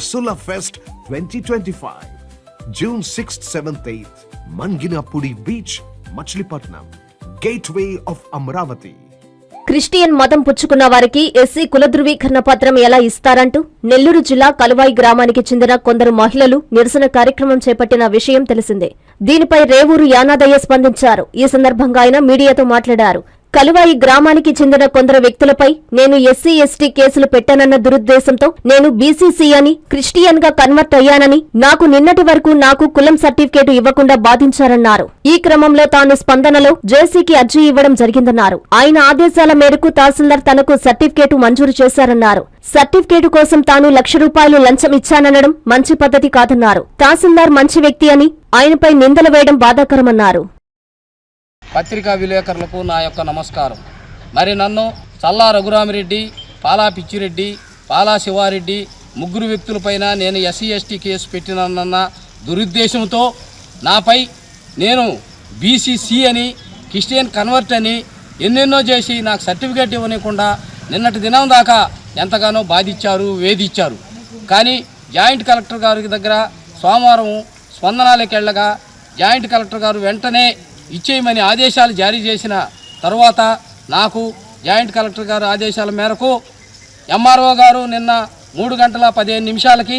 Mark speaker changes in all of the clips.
Speaker 1: Basula Fest 2025. June 6th, 7th, 8th. Manginapudi Beach, Machilipatnam. Gateway of Amaravati
Speaker 2: Christian మతం పుచ్చుకున్న వారికి SC కుల ధృవీకరణ పత్రం ఎలా ఇస్తారంటూ నెల్లూరు జిల్లా కలువాయి గ్రామానికి చెందిన కొందరు మహిళలు నిరసన కార్యక్రమం చేపట్టిన విషయం తెలిసిందే దీనిపై రేవూరు యానాదయ్య స్పందించారు ఈ సందర్భంగా ఆయన మీడియాతో మాట్లాడారు కలువాయి గ్రామానికి చెందిన కొందరు వ్యక్తులపై నేను ఎస్సీ ఎస్టీ కేసులు పెట్టానన్న దురుద్దేశంతో నేను బీసీసీ అని క్రిస్టియన్గా కన్వర్ట్ అయ్యానని నాకు నిన్నటి వరకు నాకు కులం సర్టిఫికేట్ ఇవ్వకుండా బాధించారన్నారు. ఈ క్రమంలో తాను స్పందనలో జేసీకి అర్జీ ఇవ్వడం జరిగిందన్నారు. ఆయన ఆదేశాల మేరకు తహసీల్దార్ తనకు సర్టిఫికేటు మంజూరు చేశారన్నారు. సర్టిఫికేటు కోసం తాను లక్ష రూపాయలు లంచం ఇచ్చాననడం మంచి పద్ధతి కాదన్నారు. తహసీల్దార్ మంచి వ్యక్తి అని ఆయనపై నిందలు వేయడం బాధాకరమన్నారు.
Speaker 3: పత్రికా విలేకరులకు నా యొక్క నమస్కారం. మరి నన్ను చల్లా రఘురామిరెడ్డి పాలా పిచ్చిరెడ్డి పాలా శివారెడ్డి ముగ్గురు వ్యక్తులపైన నేను ఎస్సీ ఎస్టీ కేసు పెట్టినన్న దురుద్దేశంతో నాపై నేను బీసీసీ అని క్రిస్టియన్ కన్వర్ట్ అని ఎన్నెన్నో చేసి నాకు సర్టిఫికేట్ ఇవ్వనీయకుండా నిన్నటి దినం దాకా ఎంతగానో బాధించారు వేధించారు. కానీ జాయింట్ కలెక్టర్ గారి దగ్గర సోమవారం స్పందనాలకు వెళ్ళగా జాయింట్ కలెక్టర్ గారు వెంటనే ఇచ్చేయమని ఆదేశాలు జారీ చేసిన తర్వాత నాకు జాయింట్ కలెక్టర్ గారు ఆదేశాల మేరకు ఎంఆర్ఓ గారు నిన్న మూడు గంటల పదిహేను నిమిషాలకి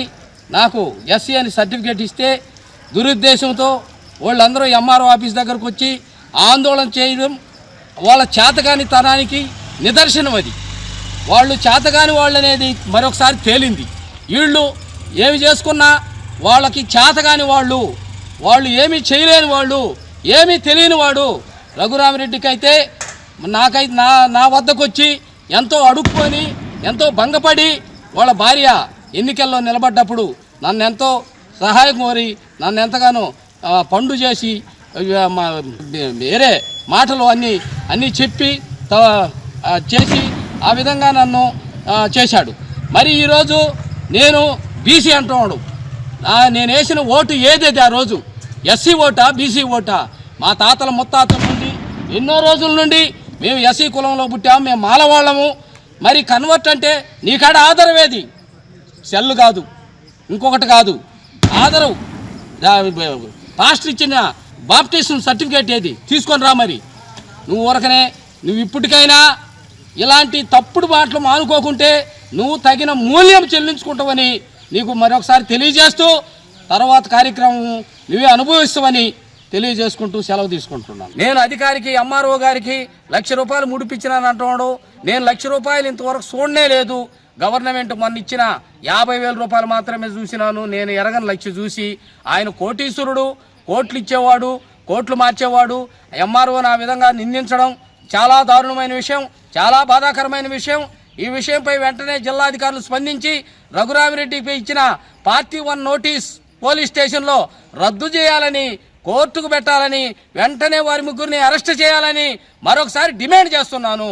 Speaker 3: నాకు ఎస్సీ అని సర్టిఫికేట్ ఇస్తే దురుద్దేశంతో వాళ్ళందరూ ఎంఆర్ఓ ఆఫీస్ దగ్గరకు వచ్చి ఆందోళన చేయడం వాళ్ళ చేతగాని తనానికి నిదర్శనం అది. వాళ్ళు చేతగాని వాళ్ళు అనేది మరొకసారి తేలింది. వీళ్ళు ఏమి చేసుకున్నా వాళ్ళకి చేతగాని వాళ్ళు వాళ్ళు ఏమీ చేయలేని వాళ్ళు ఏమీ తెలియని వాడు రఘురామిరెడ్డికి అయితే నాకైతే నా నా వద్దకు వచ్చి ఎంతో అడుక్కొని ఎంతో భంగపడి వాళ్ళ భార్య ఎన్నికల్లో నిలబడ్డప్పుడు నన్ను ఎంతో సహాయం కోరి నన్ను ఎంతగానో పండు చేసి వేరే మాటలు అన్నీ అన్నీ చెప్పి చేసి ఆ విధంగా నన్ను చేశాడు. మరి ఈరోజు నేను బీసీ అంటున్నాడు. నేను వేసిన ఓటు ఏదైతే ఆ రోజు ఎస్సీ ఓటా బీసీ ఓటా? మా తాతల ముత్తాతల నుండి ఎన్నో రోజుల నుండి మేము ఎస్సీ కులంలో పుట్టాము మేము మాలవాళ్ళము. మరి కన్వర్ట్ అంటే నీకాడ ఆధారమేది సెల్ కాదు. ఇంకొకటి కాదు. ఆధారు పాస్టర్ ఇచ్చిన బాప్టిజం సర్టిఫికేట్ ఏది? తీసుకొని రా మరి. నువ్వు ఊరకనే నువ్వు ఇప్పటికైనా ఇలాంటి తప్పుడు మాటలు మానుకోకుంటే నువ్వు తగిన మూల్యం చెల్లించుకుంటావని నీకు మరొకసారి తెలియజేస్తూ తర్వాత కార్యక్రమం నువ్వే అనుభవిస్తావని తెలియజేసుకుంటూ సెలవు తీసుకుంటున్నాను. నేను అధికారికి ఎంఆర్ఓ గారికి లక్ష రూపాయలు ముడిపించినాను అంటున్నాడు. నేను లక్ష రూపాయలు ఇంతవరకు చూడనే లేదు. గవర్నమెంట్ మొన్న ఇచ్చిన యాభై వేల రూపాయలు మాత్రమే చూసినాను. నేను ఎరగని లక్ష చూసి ఆయన కోటీశ్వరుడు కోట్లు ఇచ్చేవాడు కోట్లు మార్చేవాడు. ఎంఆర్ఓ నా విధంగా నిందించడం చాలా దారుణమైన విషయం చాలా బాధాకరమైన విషయం. ఈ విషయంపై వెంటనే జిల్లాధికారులు స్పందించి రఘురామిరెడ్డిపై ఇచ్చిన పార్టీ వన్ నోటీస్ పోలీస్ స్టేషన్లో రద్దు చేయాలని కోర్టుకు పెట్టాలని వెంటనే వారి ముగ్గురిని అరెస్ట్ చేయాలని మరొకసారి డిమాండ్ చేస్తున్నాను.